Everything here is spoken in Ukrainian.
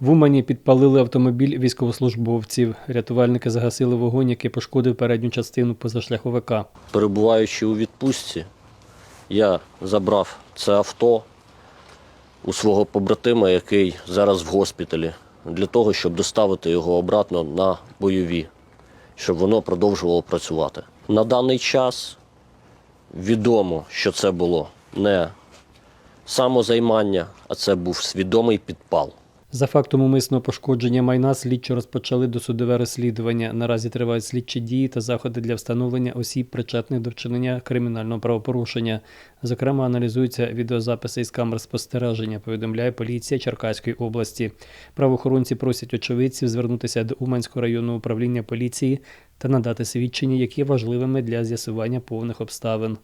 В Умані підпалили автомобіль військовослужбовців. Рятувальники загасили вогонь, який пошкодив передню частину позашляховика. Перебуваючи у відпустці, я забрав це авто у свого побратима, який зараз в госпіталі, для того, щоб доставити його обратно на бойові, щоб воно продовжувало працювати. На даний час відомо, що це було не самозаймання, а це був свідомий підпал. За фактом умисного пошкодження майна слідчі розпочали досудове розслідування. Наразі тривають слідчі дії та заходи для встановлення осіб, причетних до вчинення кримінального правопорушення. Зокрема, аналізуються відеозаписи із камер спостереження, повідомляє поліція Черкаської області. Правоохоронці просять очевидців звернутися до Уманського районного управління поліції та надати свідчення, які є важливими для з'ясування повних обставин.